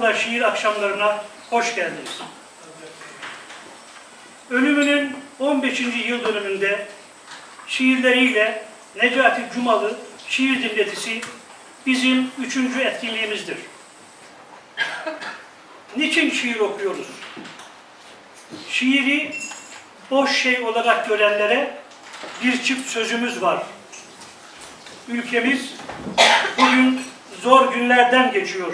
Urla Şiir Akşamlarına hoş geldiniz. Ölümünün 15. yıl dönümünde şiirleriyle Necati Cumalı şiir dinletisi bizim üçüncü etkinliğimizdir. Niçin şiir okuyoruz? Şiiri boş şey olarak görenlere bir çift sözümüz var. Ülkemiz bugün zor günlerden geçiyor.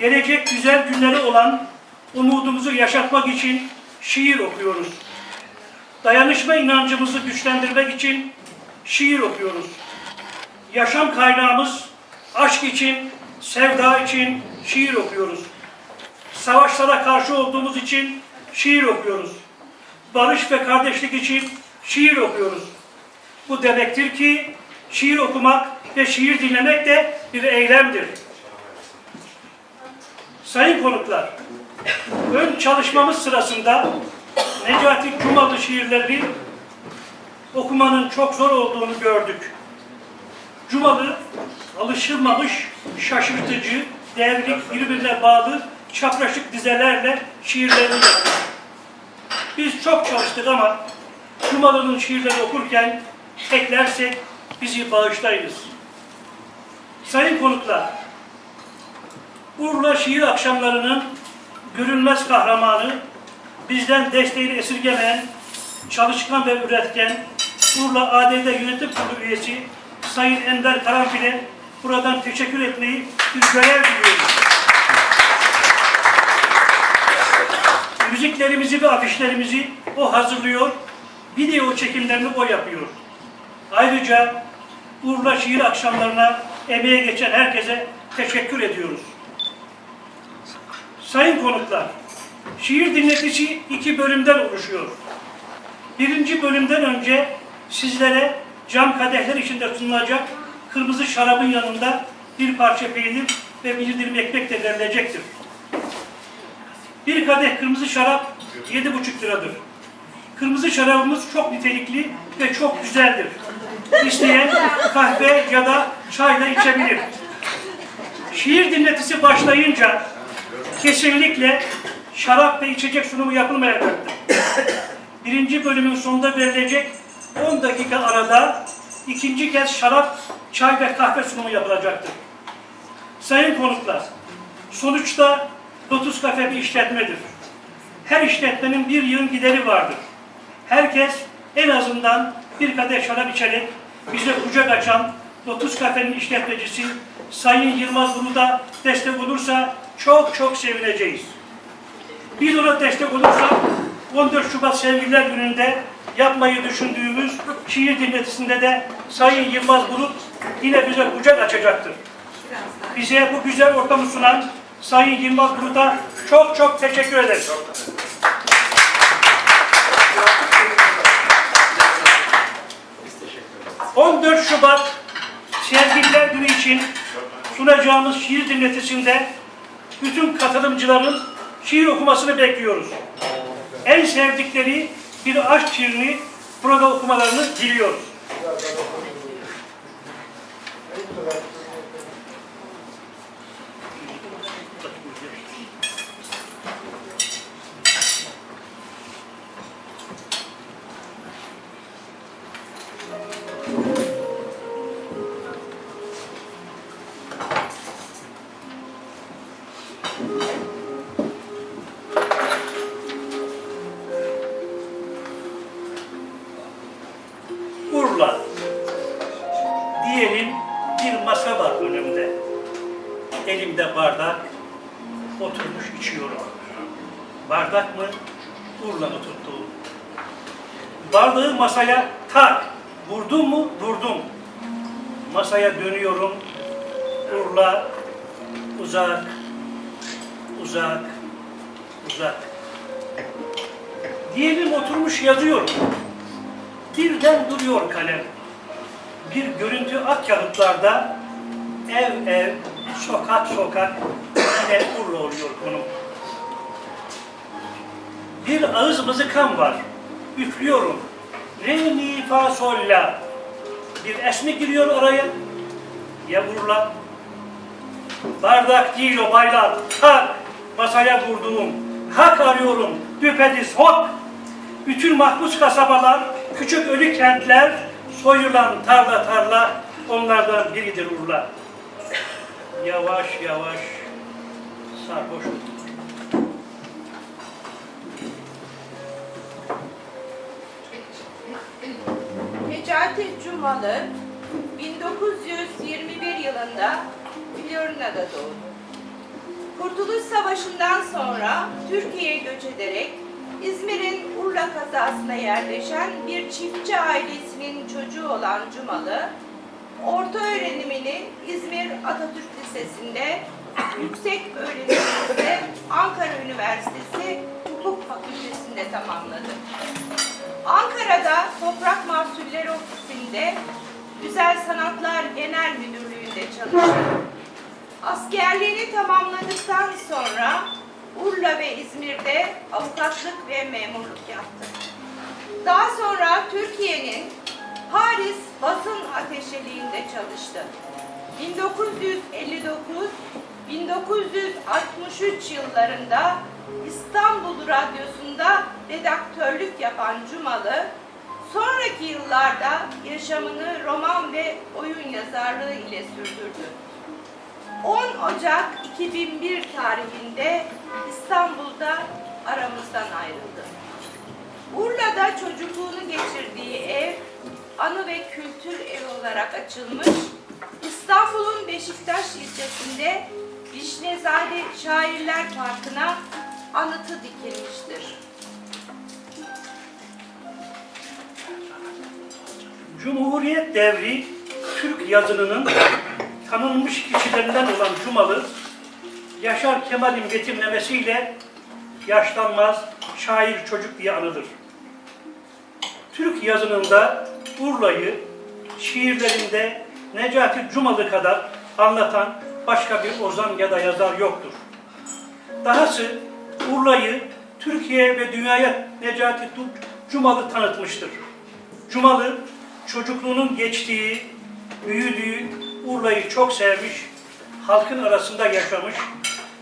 Gelecek güzel günleri olan umudumuzu yaşatmak için şiir okuyoruz. Dayanışma inancımızı güçlendirmek için şiir okuyoruz. Yaşam kaynağımız aşk için, sevda için şiir okuyoruz. Savaşlara karşı olduğumuz için şiir okuyoruz. Barış ve kardeşlik için şiir okuyoruz. Bu demektir ki şiir okumak ve şiir dinlemek de bir eylemdir. Sayın konuklar, ön çalışmamız sırasında Necati Cumalı şiirlerini okumanın çok zor olduğunu gördük. Cumalı alışılmamış, şaşırtıcı, devrik, birbirine bağlı, çapraşık dizelerle şiirlerini yaptı. Biz çok çalıştık ama Cumalı'nın şiirleri okurken eklersek bizi bağışlayınız. Sayın konuklar, Urla Şiir Akşamları'nın görünmez kahramanı, bizden desteğini esirgemeyen, çalışkan ve üretken, Urla ADD Yönetim Kurulu üyesi Sayın Ender Karanfil'e buradan teşekkür etmeyi bir görev biliyorum. Müziklerimizi ve afişlerimizi o hazırlıyor, video çekimlerini o yapıyor. Ayrıca Urla Şiir Akşamlarına emeğe geçen herkese teşekkür ediyoruz. Sayın konuklar, şiir dinletisi iki bölümden oluşuyor. Birinci bölümden önce sizlere cam kadehler içinde sunulacak kırmızı şarabın yanında bir parça peynir ve bir dilim ekmek de verilecektir. Bir kadeh kırmızı şarap yedi buçuk liradır. Kırmızı şarabımız çok nitelikli ve çok güzeldir. İsteyen kahve ya da çay da içebilir. Şiir dinletisi başlayınca kesinlikle şarap ve içecek sunumu yapılmayacaktır. Birinci bölümün sonunda verilecek 10 dakika arada ikinci kez şarap, çay ve kahve sunumu yapılacaktır. Sayın konuklar, sonuçta Lotus Kafe bir işletmedir. Her işletmenin bir yığın gideri vardır. Herkes en azından bir kadeh şarap içerek bize kucak açan Lotus Kafe'nin işletmecisi Sayın Yılmaz Bulut'a destek olursa çok çok sevineceğiz. Biz ona destek olursa 14 Şubat Sevgililer Günü'nde yapmayı düşündüğümüz şiir dinletisinde de Sayın Yılmaz Bulut yine bize kucak açacaktır. Bize bu güzel ortamı sunan Sayın Yılmaz Bulut'a çok çok teşekkür ederiz. 14 Şubat Sevgililer Günü için sunacağımız şiir dinletisinde bütün katılımcıların şiir okumasını bekliyoruz. En sevdikleri bir aşk şiirini burada okumalarını diliyoruz. Masaya tak. Vurdum mu? Vurdum. Masaya dönüyorum. Urla uzak, uzak, uzak. Diyelim oturmuş yazıyorum. Birden duruyor kalem. Bir görüntü ak kağıtlarda ev ev, sokak sokak yine urla oluyor konu. Bir ağız mızıkam var. Üflüyorum. Re, mi, fa, sol, la. Bir es mi giriyor araya? Ya urla Bardak değil o baylar, hak. Masaya vurduğum, hak arıyorum, düpedüz hok. Bütün mahpus kasabalar, küçük ölü kentler, soyulan tarla tarla, onlardan biridir Urla. Yavaş yavaş sarhoş oldum. Necati Cumalı 1921 yılında Florina'da doğdu. Kurtuluş Savaşı'ndan sonra Türkiye'ye göç ederek İzmir'in Urla kazasına yerleşen bir çiftçi ailesinin çocuğu olan Cumalı, orta öğrenimini İzmir Atatürk Lisesi'nde, yüksek öğrenimini ise Ankara Üniversitesi Hukuk Fakültesi'nde tamamladı. Ankara'da Toprak Mahsulleri Ofisi'nde Güzel Sanatlar Genel Müdürlüğü'nde çalıştı. Askerliğini tamamladıktan sonra Urla ve İzmir'de avukatlık ve memurluk yaptı. Daha sonra Türkiye'nin Paris Basın Ateşeliğinde çalıştı. 1959-1963 yıllarında İstanbul Radyosu'nda redaktörlük yapan Cumalı, sonraki yıllarda yaşamını roman ve oyun yazarlığı ile sürdürdü. 10 Ocak 2001 tarihinde İstanbul'da aramızdan ayrıldı. Urla'da çocukluğunu geçirdiği ev, anı ve kültür evi olarak açılmış, İstanbul'un Beşiktaş ilçesinde Vişnezade Şairler Parkı'na anıtı dikilmiştir. Cumhuriyet devri Türk yazınının tanınmış kişilerinden olan Cumalı, Yaşar Kemal'in betimlemesiyle yaşlanmaz şair çocuk diye anılır. Türk yazınında Urla'yı şiirlerinde Necati Cumalı kadar anlatan başka bir ozan ya da yazar yoktur. Dahası Urla'yı Türkiye ve dünyaya Necati Cumalı tanıtmıştır. Cumalı çocukluğunun geçtiği, büyüdüğü Urla'yı çok sevmiş, halkın arasında yaşamış,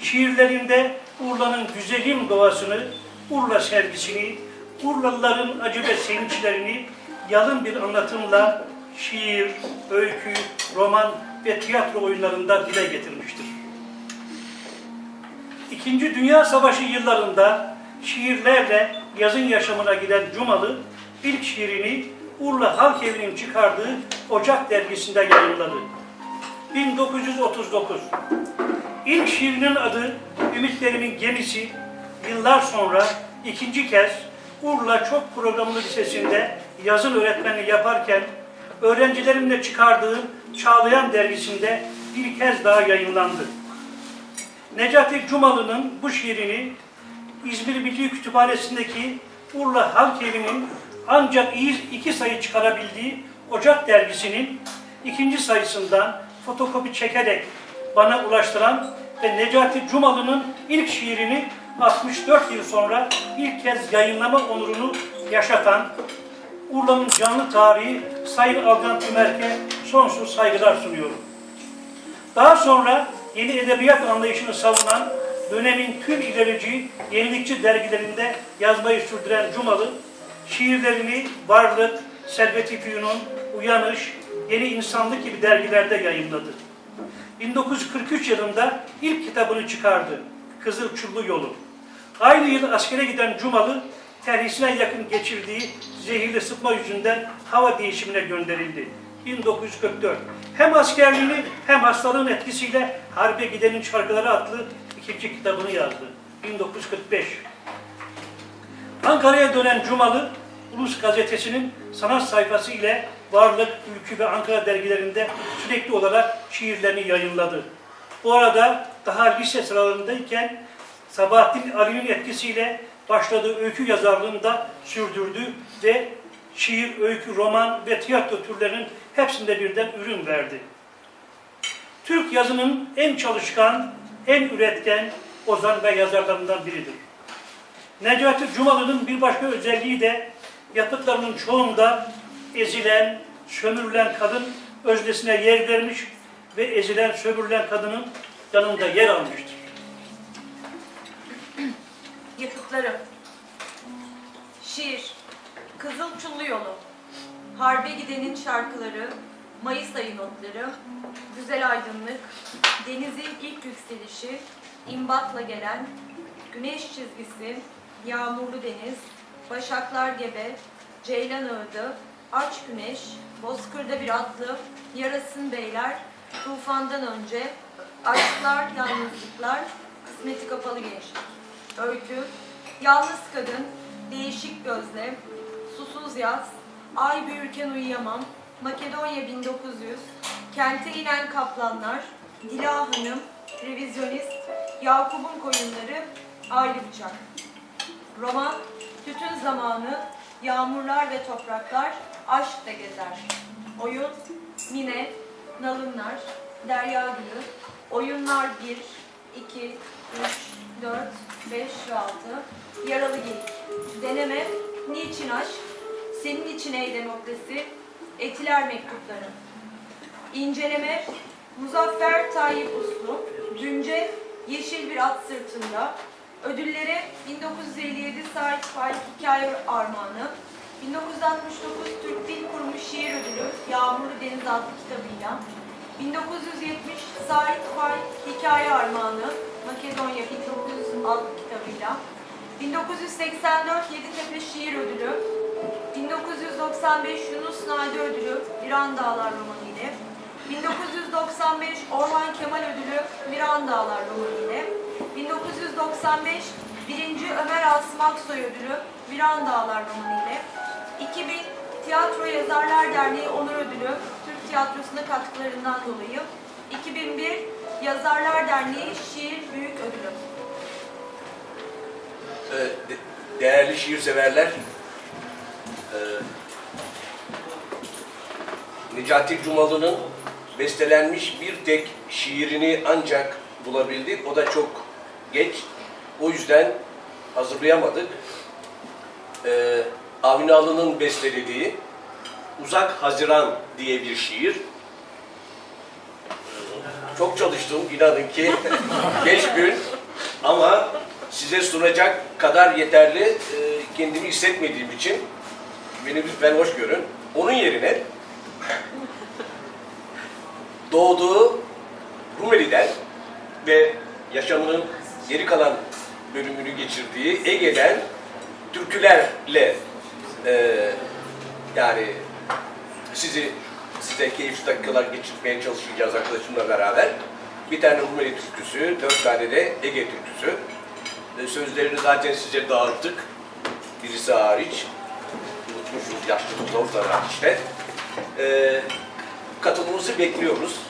şiirlerinde Urla'nın güzelim doğasını, Urla sevgisini, Urlalıların acı ve sevinçlerini yalın bir anlatımla şiir, öykü, roman ve tiyatro oyunlarında dile getirmiştir. İkinci Dünya Savaşı yıllarında şiirlerle yazın yaşamına giren Cumalı, ilk şiirini Urla Halk Evi'nin çıkardığı Ocak dergisinde yayınladı. 1939. İlk şiirinin adı Ümitlerimin Gemisi. Yıllar sonra ikinci kez Urla Çok Programlı Lisesi'nde yazın öğretmenliği yaparken öğrencilerimle çıkardığım Çağlayan dergisinde bir kez daha yayınlandı. Necati Cumalı'nın bu şiirini İzmir Milli Kütüphanesi'ndeki Urla Halk Evi'nin ancak iki sayı çıkarabildiği Ocak dergisinin ikinci sayısından fotokopi çekerek bana ulaştıran ve Necati Cumalı'nın ilk şiirini 64 yıl sonra ilk kez yayınlama onurunu yaşatan Urla'nın canlı tarihi Sayın Algan Tümerk'e sonsuz saygılar sunuyorum. Daha sonra yeni edebiyat anlayışını savunan dönemin tüm ilerici, yenilikçi dergilerinde yazmayı sürdüren Cumalı, şiirlerini Varlık, Servet-i Fünun, Uyanış, Yeni İnsanlık gibi dergilerde yayınladı. 1943 yılında ilk kitabını çıkardı, Kızıl Çullu Yolu. Aynı yıl askere giden Cumalı, terhisine yakın geçirdiği zehirli sıtma yüzünden hava değişimine gönderildi. 1944. Hem askerliğini hem hastalığın etkisiyle Harbe Gidenin Şarkıları adlı ikinci kitabını yazdı. 1945. Ankara'ya dönen Cumalı, Ulus Gazetesi'nin sanat sayfası ile Varlık, Ülkü ve Ankara dergilerinde sürekli olarak şiirlerini yayınladı. Bu arada daha lise sıralarındayken Sabahattin Ali'nin etkisiyle başladığı öykü yazarlığını da sürdürdü ve şiir, öykü, roman ve tiyatro türlerinin hepsinde birden ürün verdi. Türk yazının en çalışkan, en üretken ozan ve yazarlarından biridir. Necati Cumalı'nın bir başka özelliği de yapıtlarının çoğunda ezilen, sömürülen kadın öznesine yer vermiş ve ezilen, sömürülen kadının yanında yer almıştır. Yapıtları Şiir. Kızıl Çullu Yolu. Harbe Gidenin Şarkıları. Mayıs Ayı Notları. Güzel Aydınlık. Denizin İlk Yükselişi. İmbatla Gelen Güneş Çizgisi. Yağmurlu Deniz. Başaklar Gebe. Ceylan Ağıdı Aç Güneş. Bozkır'da bir atlı. Yarasın Beyler. Tufandan Önce. Aşklar Yalnızlıklar. Kısmeti Kapalı Gençlik Öykü, Yalnız Kadın, Değişik Gözle, Susuz Yaz, Ay Büyürken Uyuyamam, Makedonya 1900, Kente inen Kaplanlar, Dila Hanım, Revizyonist, Yakup'un Koyunları, Ayrı Bıçak. Roman, Tütün Zamanı, Yağmurlar ve Topraklar, Aşk da Gezer. Oyun, Mine, Nalınlar, Derya Gülü, Oyunlar 1, 2, 3, 4, 5 ve 6, Yaralı Geyik, Deneme, Niçin Aşk, Senin için Ey Demokrasi, Etiler Mektupları. İnceleme, Muzaffer Tayyip Uslu, Günce, Yeşil Bir At Sırtında, Ödülleri 1957 Sait Faik Hikaye Armağanı, 1969 Türk Dil Kurumu Şiir Ödülü Yağmurlu Deniz adlı kitabıyla, 1970 Sait Faik Hikaye Armağanı Makedonya 1900 adlı kitabıyla, 1984 Yeditepe Şiir Ödülü, 1995 Yunus Nadi Ödülü Viran Dağlar romanı ile, 1995 Orhan Kemal Ödülü Viran Dağlar romanı ile, 1995 1. Ömer Asım Aksoy Ödülü Viran Dağlar romanı ile, 2000 Tiyatro Yazarlar Derneği Onur Ödülü Türk tiyatrosuna katkılarından dolayı, 2001 Yazarlar Derneği Şiir Büyük Ödülü. Ee, de- değerli şiir severler, ee, Necati Cumalı'nın bestelenmiş bir tek şiirini ancak bulabildik. O da çok geç. O yüzden hazırlayamadık. Ee, Avni Alı'nın bestelediği Uzak Haziran diye bir şiir. Çok çalıştım inanın ki. Beş gün ama size sunacak kadar yeterli e, kendimi hissetmediğim için beni lütfen hoş görün. Onun yerine doğduğu Rumeli'den ve yaşamının geri kalan bölümünü geçirdiği Ege'den türkülerle e, yani sizi size keyifli dakikalar geçirmeye çalışacağız arkadaşımla beraber. Bir tane Rumeli türküsü, dört tane de Ege türküsü. Sözlerini zaten size dağıttık. Birisi hariç. Unutmuşuz yaşlılıkla ortadan işte. E, katılımınızı bekliyoruz.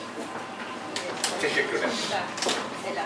Teşekkürler. Selam. Evet,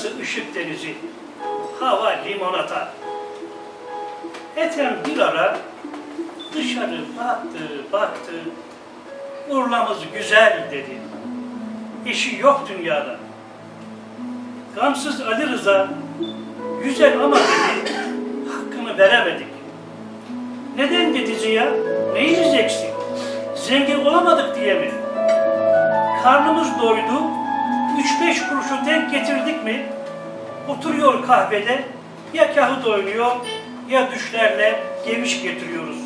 Dışarısı ışık denizi, hava limonata. Ethem bir ara dışarı baktı, baktı. Urlamız güzel dedi. Eşi yok dünyada. Gamsız Ali Rıza, güzel ama dedi, hakkını veremedik. Neden dedi Ziya? Neyimiz eksik? Zengin olamadık diye mi? Karnımız doydu, üç beş kuruşu denk getirdik mi? Oturuyor kahvede, ya kahıt oynuyor, ya düşlerle geviş getiriyoruz.